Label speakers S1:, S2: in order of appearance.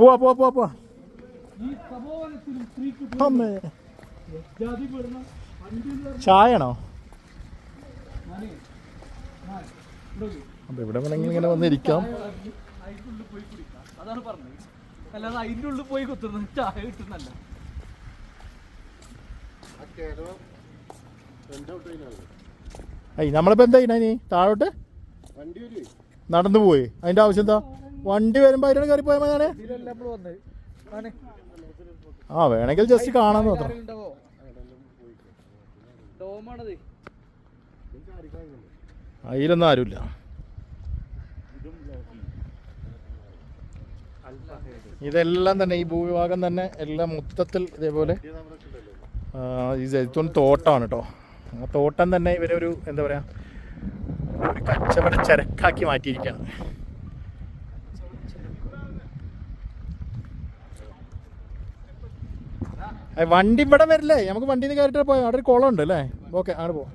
S1: പോവാ പോവാ പോവാ പോവാ. അമ്മേ.
S2: വരൂ.
S1: അപ്പൊ ഇവിടെ വേണമെങ്കിൽ ഇങ്ങനെ വന്നിരിക്കാം.
S2: അതാണ് പറഞ്ഞത് അല്ലാതെ അതിന്റെ ഉള്ളിൽ പോയി കുത്തുന്നത് ചായ കിട്ടുന്നല്ല
S1: ഏയ് നമ്മളിപ്പോ എന്താ ഇനി? താഴോട്ട്? നടന്നു പോയി അതിന്റെ ആവശ്യം എന്താ? വണ്ടി വരുമ്പോ അതിനോട് കയറി പോയാൽ മതി ആ വേണമെങ്കിൽ ജസ്റ്റ് കാണാൻ മാത്രം. അതിലൊന്നും ആരുമില്ല. ഇതെല്ലാം തന്നെ ഈ ഭൂവിഭാഗം തന്നെ എല്ലാം മൊത്തത്തിൽ ഇതേപോലെ ഈ ജൈത്തൂൺ തോട്ടമാണ് കേട്ടോ ആ തോട്ടം തന്നെ ഇവരൊരു എന്താ പറയാ ഒരു കച്ചവട ചരക്കാക്കി മാറ്റിയിരിക്കുകയാണ്. വണ്ടി ഇവിടെ വരില്ലേ? നമുക്ക് വണ്ടിയിൽ നിന്ന് കയറിയിട്ട് പോയാൽ അവിടെ ഒരു കുളം ഉണ്ട് അല്ലേ ഓക്കെ അങ്ങനെ പോവാം